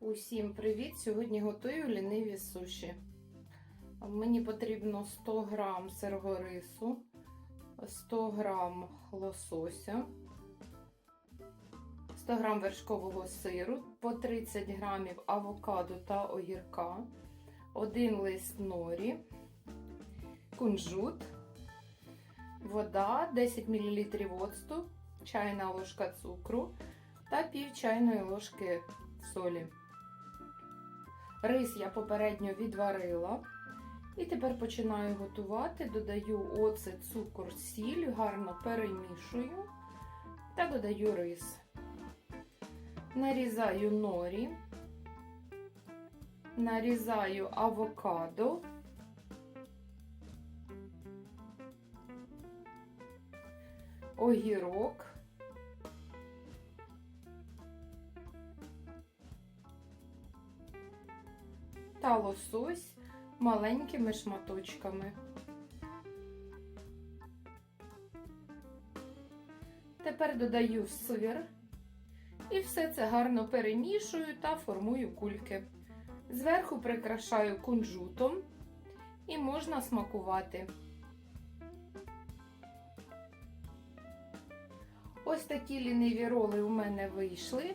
Усім привіт! Сьогодні готую ліниві суші. Мені потрібно 100 грам сирого рису, 100 грам лосося, 100 грам вершкового сиру, по 30 грамів авокадо та огірка, 1 лист норі, кунжут, вода, 10 мл оцту, чайна ложка цукру та пів чайної ложки солі. Рис я попередньо відварила. І тепер починаю готувати. Додаю оцет, цукор, сіль, гарно перемішую та додаю рис. Нарізаю норі, нарізаю авокадо. Огірок. Та лосось маленькими шматочками. Тепер додаю сир і все це гарно перемішую та формую кульки. Зверху прикрашаю кунжутом і можна смакувати. Ось такі ліниві роли у мене вийшли.